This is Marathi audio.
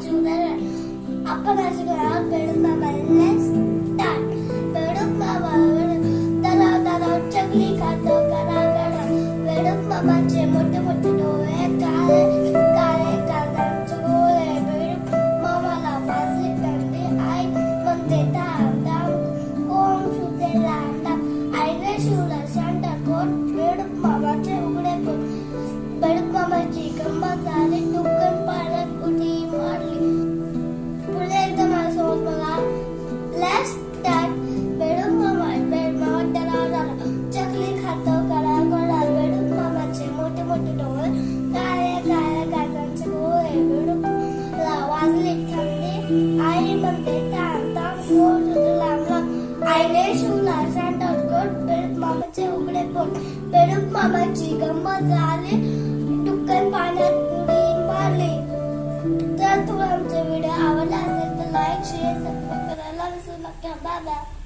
சுகர் அப்ப நான் சுகர் பெருமாமல்ல தான் பெருமாவன் தலா தலா உச்சகுலி காத்தோ கராகடம் பெருமாமா पाहिले आईने शिवला सांडा कोट बेडूक मामाचे उघडे पोट बेडूक मामाची गंमत झाली. डुक्कन पाण्यात उडी मारली. जर तुम्हाला आमचा व्हिडिओ आवडला असेल तर लाईक शेअर सबस्क्राईब करायला विसरू नका. Bye bye